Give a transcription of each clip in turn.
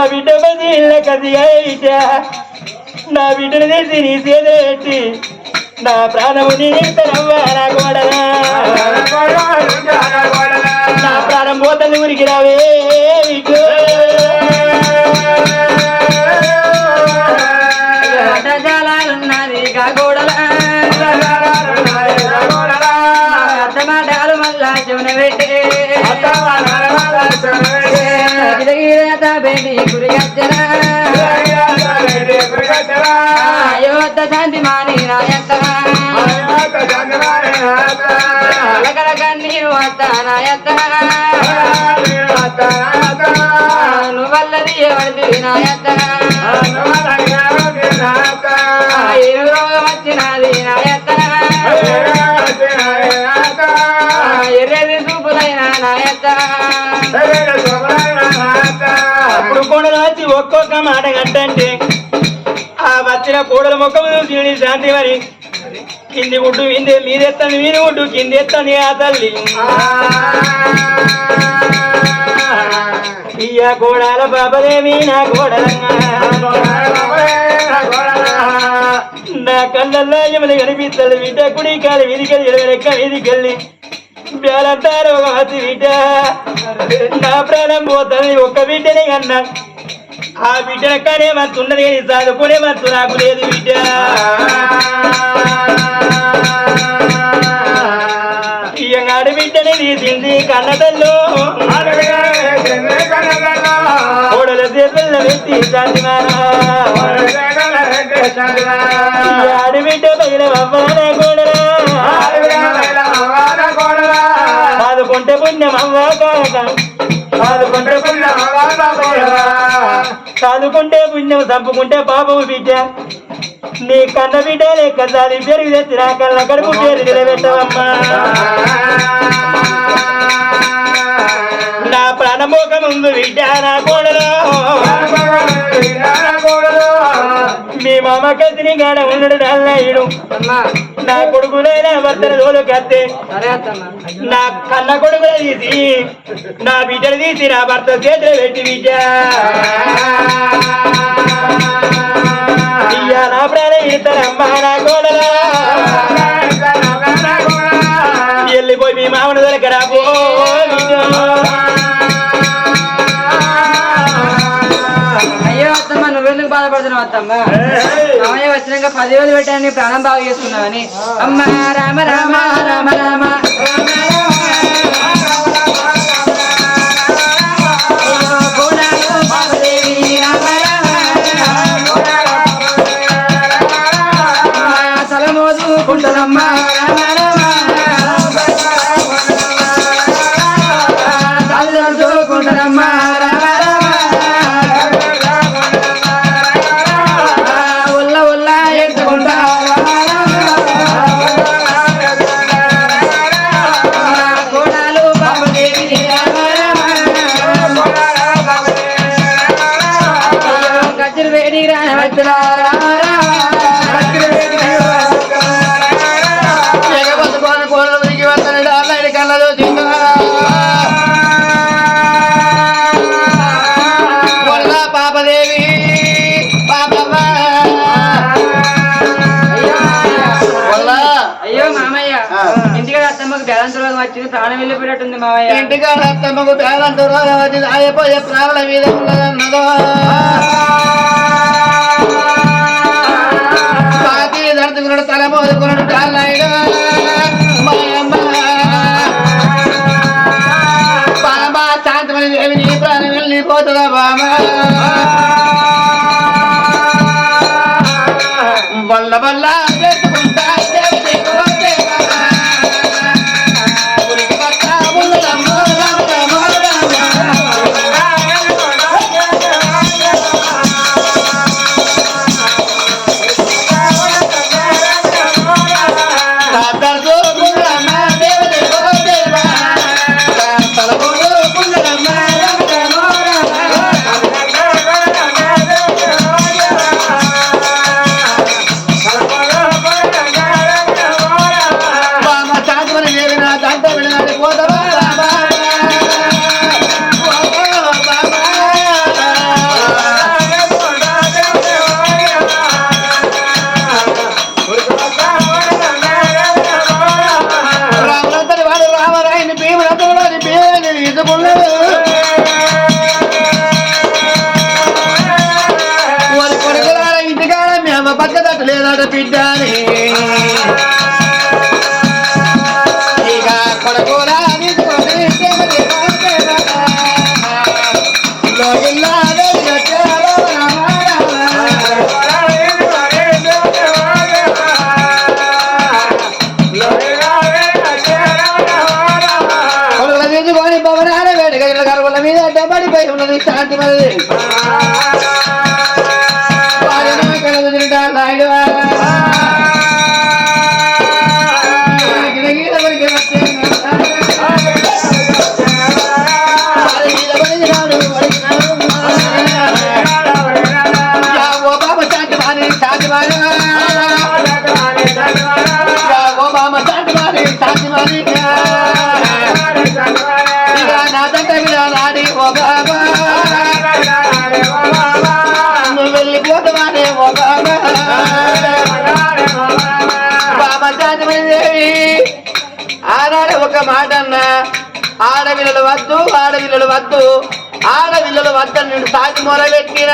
నా బిడ్డ పది ఇళ్ళ కదిగా బిడ్డ నా బిడ్డను తీసి నీ సేదే పెట్టి నా ప్రాణము నీ ఇస్తానవ్వా నా గోడలా నా ప్రాణం పోతుంది ఊరికి రావే బిడ్డో. అడ్డజాలాలున్నది గోడల. అడ్డమాటాలు మళ్ళా చెవున పెట్టి. గురిగచ్చన అయోధ్య శాంతి కన్నీరు నువ్వల్లది ఎవరిది రోగం వచ్చినది నాయత చూపులైన నాయత ఒక్కొక్క మాట కట్టంటే ఆ వచ్చిన కోడల ముఖం చూసి శాంతి మరి. కింది గుడ్డు విందే మీదెత్తంది మీది గుడ్డు కింది ఎత్తంది ఆ తల్లి. ఇయ్య కోడాల బాబదేవి నా కోడలంగా నా కళ్ళల్లో ఎమలి కనిపిస్తుంది బిడ్డ కుడి కాలి వీధికెళ్ళి ఎడవెక్క వీధికెళ్ళి బేలంటారు ఒక హతి బిడ్డ. నా ప్రాణం పోతుంది ఒక్క బిడ్డనే కన్నా. ఆ బిడ్డ కానీ మంతున్నది కానీ చదువుకునే మంతు నాకు లేదు బిడ్డ. ఇయ్యంగాడి బిడ్డని తీసింది కన్నదల్లో కోడల పెట్టి శాంతిమానా ఆడి బిడ్డ పైన కోడలా? చదువుకుంటే పుణ్యం చదువుకుంటే పుణ్యం చదువుకుంటే పుణ్యం చంపుకుంటే పాపము బిడ్డ నీ కన్న బిడ్డ లేక చది పెరిగి తెచ్చి నా కళ్ళ కడుపు పేరు నిలబెట్టవమ్మా. నా ప్రాణమోకముందు బిడ్డ నా కోడలో. మామ కత్తిని గాడ ఉండడు నల్లయ్యడు నా కొడుకులైనా భర్తల రోజు కత్తే నా కన్న కొడుకులు తీసి నా బిడ్డలు తీసి నా భర్త చేతులు పెట్టి బిడ్డ. ఇయ్య నా ప్రాణ ఇస్తారమ్మా నా కోడలా. బాధపడుతున్నావు అత్తమ్మ సమయ వచ్చినాక పదివేలు పెట్టాను ప్రాణం బాగా చేసుకున్నావని. అమ్మ రామ రామ రామ రామ. వచ్చింది ప్రాణం వెళ్ళిపోయినట్టుంది మామయ్య. ఇంటికాడ అత్తమ్మకు పేదంతో రోగం వచ్చింది అయిపోయే ప్రాణాల మీద ఉన్నదన్నదో? దడుచుకున్నాడు ただ పేని భీముల తోడని పేని ఇదుకున్నాడు వారి కొడుకులార ఇంటికాడ భవనాల వేడుక గర్వల మీద డబ్బడిపోయి ఉన్నది శాంతి మరి వారిని నాయుడు ఆనాడు మాట అన్నా ఆడవిల్లలు వద్దు ఆడవిల్లలు వద్దు. ఆడవిల్లలు వద్దని నేను సాగి మొరబెట్టిన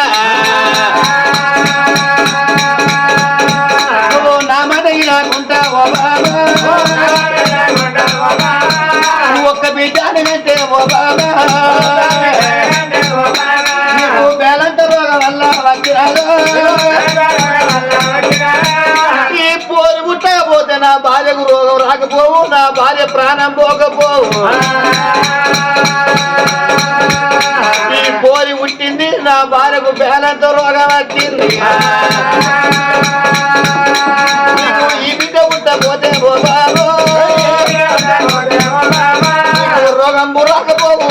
నువ్వు నా మాట ఇలాకుంటా బాబా? నువ్వు ఒక్క బిడ్డనంటే ఓ బాబా? నువ్వు బేలంత రోగం వల్ల వచ్చినాడు నా భార్యకు రోగం రాకపోవు నా భార్య ప్రాణం పోకపోవు. ఈ పోలి పుట్టింది నా భార్యకు బేలంతో రోగం వచ్చింది. ఈ బిడ్డ పుట్టపోతే బాబు. రోగం రాకపోవు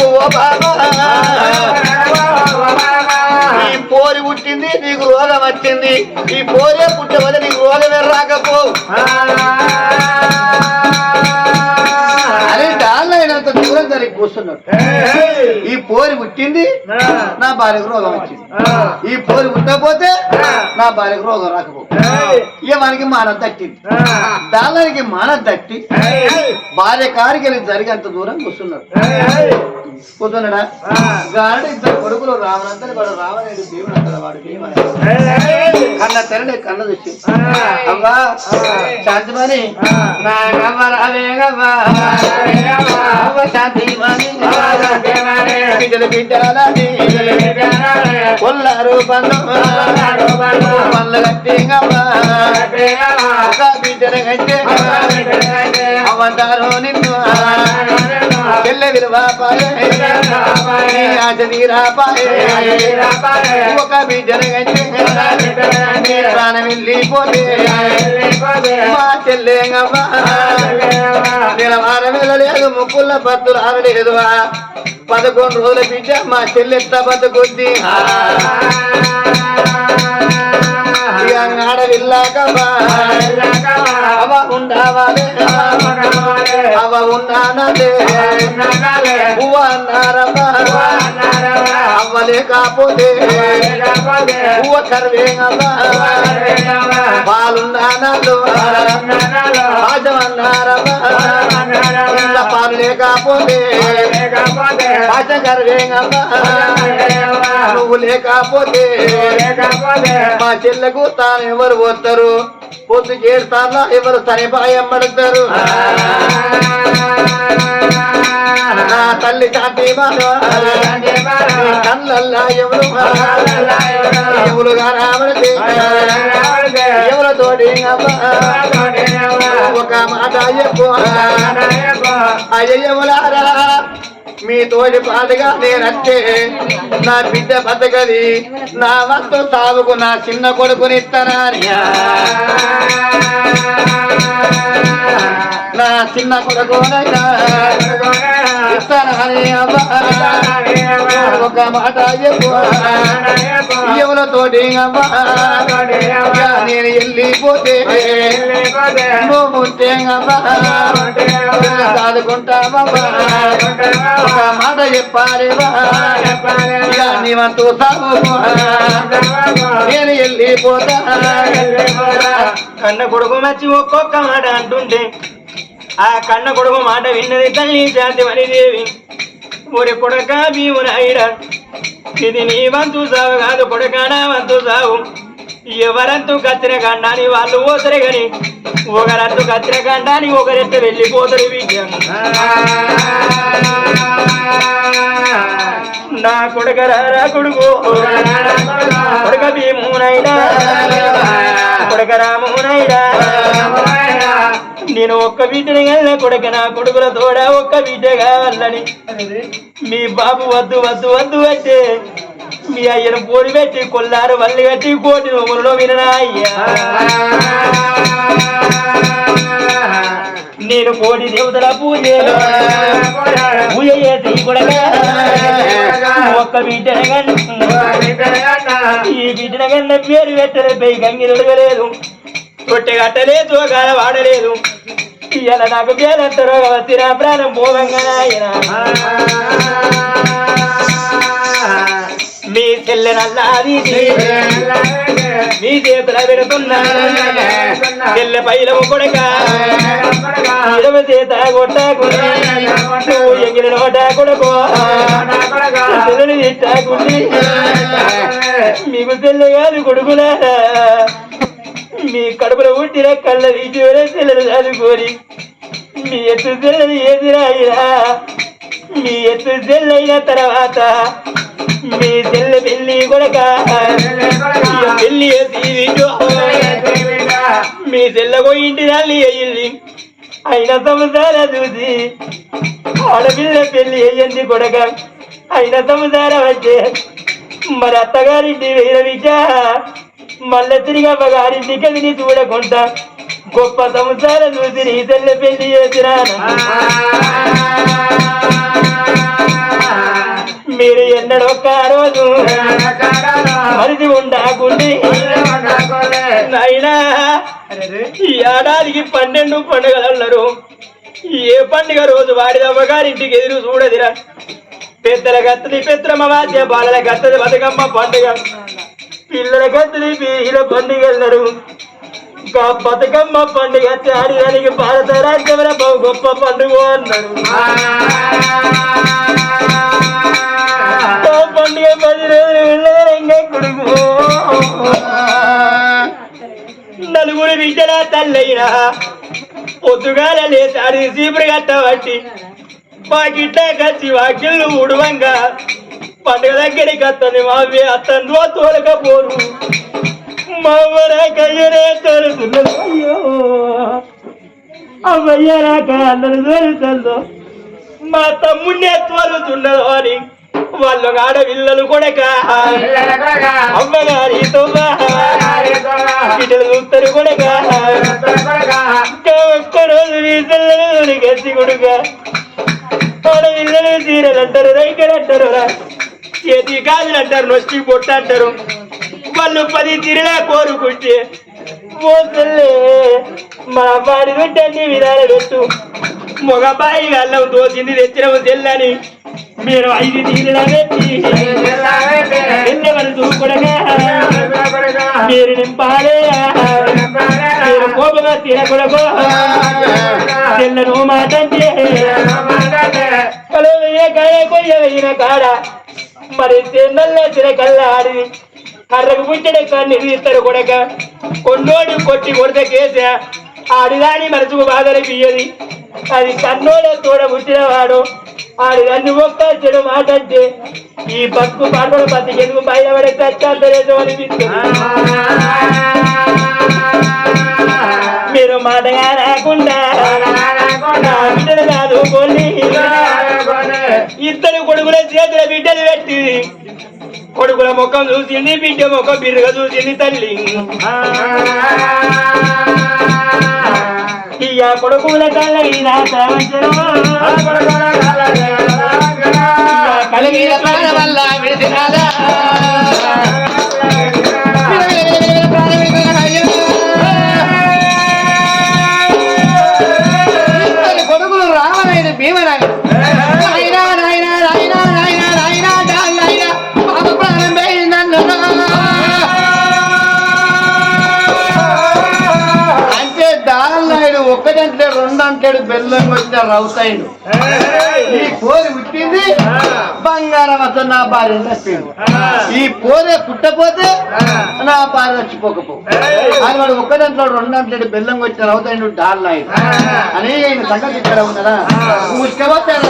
ఈ పోరి పుట్టింది నీకు రోగం వచ్చింది. ఈ పోరే పుట్టవల్ల నీకు రోగమే రాకపోవు. జరిగి కూర్చున్నాడు ఈ పోరి పుట్టింది నా భార్యకు రోగం వచ్చింది. ఈ పోరి పుట్టకపోతే నా భార్యకు రోగం రాకపోవు ఇక మనకి మానం తట్టింది. దానికి మానం తట్టి భార్య వెళ్ళి జరిగేంత దూరం కూర్చున్నాడు. కూర్చున్నాడా? గాడి ఇద్దరు కొడుకులు రావనంతని వాడు రావనేడు దేవుడు అంటాడు వాడు కన్న తెరడే కన్న చూసి అవ్వా శాంతిమణి శాంతిమణి కొల్లారు బంధు పళ్ళు కట్టి గవ్వ ఒక బిడ్డలు కట్టే అవంటారు నిన్ను చెల్లె విలువ పాయే ఆశ తీరా పాయే ఒక బిడ్డలు కట్టే ప్రాణం వెళ్ళిపోతే మా చెల్లె గవ్వ నిలవారం వెళ్ళలేదు ముక్కుల పత్తులు ఆరలేదు పదకొండు రోజుల బిడ్డ మా చెల్లెత్త బతుకుద్ది ఇక ఆడవిల్లాకమ్మా అవ ఉండావాలే. అవ ఉన్నానంటే పువ్వు అన్నారమ్మా. అవ్వలే కాపోతే. పువ్వు కరివేంగమ్మా పాలున్నానాలు. పాజమన్నారమ్మా ఇంత పాలు లేకపోతే. పాజ కరివేంగమ్మా నువ్వు లేకపోతే మా చెల్లెకు తాను ఎవరు పోతారు పొద్దు చేస్తారా ఎవరు సరిపాయం పడతారు నా తల్లి శాంతి కళ్ళల్లా ఎవరు ఎవరు రావడితే ఎవరితోటి ఒక మాట చెప్పు. అయ్యవలారా మీ తోటి పాటగా నేనంటే నా బిడ్డ బతకది. నా వస్తు సాగుకు నా చిన్న కొడుకునిస్తానా నా చిన్న కొడుకునైనా ఒక మాట ఎవరితోటి నేను వెళ్ళిపోతే నువ్వు సాదుకుంటావా ఒక మాట చెప్పాలేవా ఇక సాగు. నేను వెళ్ళిపోతా. కన్న కొడుకు మచ్చి ఒక్కొక్క మాట అంటుండే ఆ కన్న కొడుకు మాట విన్నది తల్లి శాంతి మణిదేవి ఒరి కొడక భీమునాయుడ ఇది నీ వంతు సావు కాదు కొడక నా వంతు సావు. ఎవరంతు కత్తిన కండాని వాళ్ళు పోతారు గాని ఒకరంతు కత్తిన కండాని ఒకరెత్త వెళ్ళిపోతారు విద్య. నా కొడుకరారా కొడుకు కొడుక భీమునైనా కొడుక రామునైనా నేను ఒక్క వీటిని వెళ్ళిన కొడుక నా కొడుకుల తోడ ఒక్క బిడ్డ కావాలని మీ బాబు వద్దు వద్దు వద్దు అంటే మీ అయ్యను పోడి పెట్టి కొల్లారు వల్లి కట్టి కోటి ఊరిలో విననా అయ్యా? నేను కోటి దేవతల పూజ. పూజ చేసి కొడక ఒక్క బిడ్డన ఈ బిడ్డన కన్నా పేరు పెట్టలేదు గంగిరడగలేదు గంగి నడగలేదు కట్టలేదు కాల వాడలేదు. ఇవాళ నాకు పేరంటారో వచ్చిన ప్రాణం పోవంగా ఆయన. మీ చెల్లె నల్లాది మీ చేతుల పెడుతున్నా చెల్లె పైలము కొడక. ఇరవ చేత కొట్ట నువ్వు ఎగిరి నోట కొడుకో. చెల్లెని తిట్టకుండి మీకు చెల్లె కాదు కొడుకులా. మీ కడుపులో పుట్టిన కళ్ళ తీసి చెల్లెలు చదువుకోరి మీ ఎత్తు చెల్లెలు ఏదిరాయిరా మీ ఎత్తు చెల్లైన తర్వాత మీ చెల్లె పెళ్ళి కొడక వీడు. మీ చెల్లెకు ఇంటి నల్లి అయ్యింది. అయిన సంసారం చూసి ఆడపిల్ల పెళ్ళి అయ్యింది కొడక. అయిన సంసారం వచ్చే మరి అత్తగారింటి వేరే విద్య మళ్ళీ తిరిగి అమ్మగారింటికి అది చూడకుండా గొప్ప సంసారం చూసి నీ చెల్లె పెళ్ళి చేసినా. మీరు ఎన్నడొక్క రోజు మరిది ఉండాకుండి నాయనా ఈ ఏడాదికి పన్నెండు పండుగలు అన్నారు ఏ పండుగ రోజు వాడి అమ్మగారింటికి ఎదురు చూడదిరా. పెద్దల గత్తది పెత్రమవాద్య బాలల గత్తది బతుకమ్మ పండుగ. పిల్లల గత్తది పీల పండుగ అన్నారు ఇంకా బతుకమ్మ పండుగ ఆడడానికి భారత రాజ్యంలో బహు గొప్ప పండుగ అన్నారు పండుగ పది రోజులు వెళ్ళారంగా కొడుకు. నలుగురు విద్యల తల్లైనా పొద్దుగాల లేచాడు చీపురు కట్టబట్టి పాకిట్ల కచ్చి వాకిళ్ళు ఉడవంగా పండుగ దగ్గరికి అత్తని మావి అత్తను తోలకపోరు మా కయ్యరే తోలుతున్నది అయ్యో. అవ్వయ్యారాక అందరు తోలుతుందో మా తమ్ముడినే తోలుతున్నదో అని వాళ్ళు ఆడపిల్లలు కొడక. అమ్మగారితో బిడ్డలు చూస్తారు కొడక. ఒక్కరోజు వీసల్లని గచ్చి కొడుక. ఆడపిల్లలు చీరలు అంటారు రైకలు అంటారు చేతి గాజులు అంటారు నొచ్చి పొట్టు అంటారు వాళ్ళు పది తిరిలా కోరుకుంటే పోతులే మా వాడి బిడ్డని విధాలు పెట్టు. మగబాయి అల్లం దోసింది తెచ్చిన తెల్లని. మీరు ఐదు తీరులా పెట్టి ఎన్నెవరు చూడగా మీరు నింపాలే. మీరు కోపంగా తినకూడదు. తెల్లను మాట అంటే కొయ్య వెయ్యిన కాడ. మరి తెన్నల్ల తిరగల్ల ఆడి కర్రకు పుట్టిన కన్ను ఇస్తారు కొడక కొన్నోడు కొట్టి కొడితే కేసా ఆడిదాని మనసుకు బాధలు పియ్యది. అది కన్నోడ తోడ పుట్టినవాడు ఆడి నన్ను ఒక్క చెడు మాట అంటే ఈ బతుకు పాటల బతికి ఎందుకు బయటపడే చచ్చాంతరేదో అనిపిస్తుంది మీరు మాటగా రాకుండా నా బిడ్డలు చదువుకోండి ఇద్దరు కొడుకుల చేతుల బిడ్డలు పెట్టి కొడుకుల ముఖం చూసింది బిడ్డ ముఖం బిర్రుగా చూసింది తల్లి. ఇయ్య కొడుకుల కళ్ళ కలిగిన వల్ల అంటే నాయుడు రెండు అంటాడు బెల్లం వచ్చిన రౌతాయిడు ఈ పోరి పుట్టింది బంగారం అసలు నా భార్య చచ్చిపోయింది ఈ పోరే పుట్టపోతే నా భార్య చచ్చిపోకపో. అని వాడు ఒక్కదంట్లో రెండు అంటాడు బెల్లం వచ్చిన రౌతాయిడు డాల్ ఆయన అని ఈయన సంగతి ఇక్కడ ఉన్నదా? ముసుకపోతాడు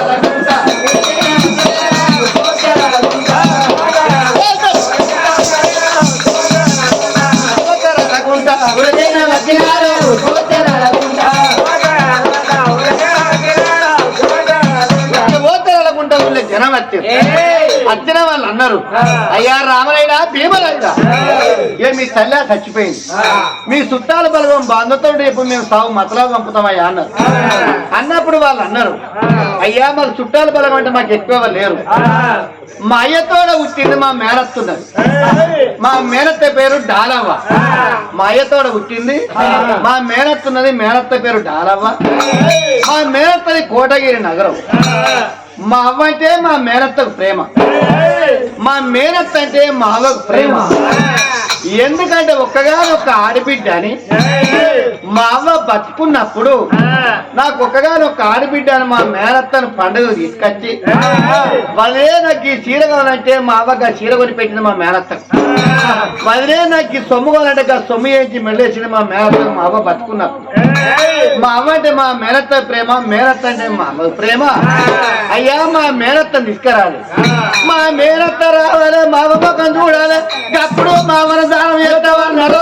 వచ్చిన వాళ్ళు అన్నారు? అయ్యా రామలైనా భీమలైనా. మీ తల్లి చచ్చిపోయింది. మీ చుట్టాల బలగం బాంధతో ఇప్పుడు మేము సాగు మతలా పంపుతామయ్యా అన్నారు. అన్నప్పుడు వాళ్ళు అన్నారు అయ్యా మాకు చుట్టాల బలం అంటే మాకు ఎక్కువ లేరు. మా అయ్యతోడ పుట్టింది మా మేనత్తున్నది. మా మేనత్త పేరు డాలవ్వ. మా అయ్యతోడ పుట్టింది మా మేనత్తున్నది మేనత్త పేరు డాలవ్వ. మా మేనత్తది కోటగిరి నగరం. మా అవ్వ అంటే మా మేనత్తకు ప్రేమ. మా మేనత్త అంటే మా అవ్వకు ప్రేమ. ఎందుకంటే ఒక్కగా ఒక ఆడబిడ్డ అని మా అవ్వ బతుకున్నప్పుడు నాకు ఒక్కగా ఒక ఆడబిడ్డ అని మా మేనత్తను పండుగ తీసుకొచ్చి వదిలే నాకు ఈ చీర కావాలంటే మా అవ్వకి ఆ చీర కొని పెట్టింది మా మేనత్తకు వదిలే నాకు ఈ సొమ్ము కావాలంటే సొమ్ము వేసి మెళ్ళేసింది మా మేనత్తకు మా అవ్వ బతుకున్నప్పుడు. మా అవ్వ అంటే మా మేనత్త ప్రేమ మేనత్త అంటే మా అవ్వ ప్రేమ. అయ్యా మా మేనత్తను తీసుకురాలి మా మేనత్త రావాలి మా అవ్వ చూడాలి అప్పుడు మా మన దానం చేస్తామన్నారు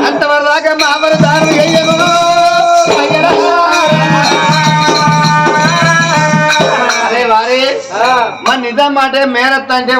అంతవరకు దాకా మా అవ్వని దానం అయ్యరా. అరే వారే మా నిజం మాట మేనత్త అంటే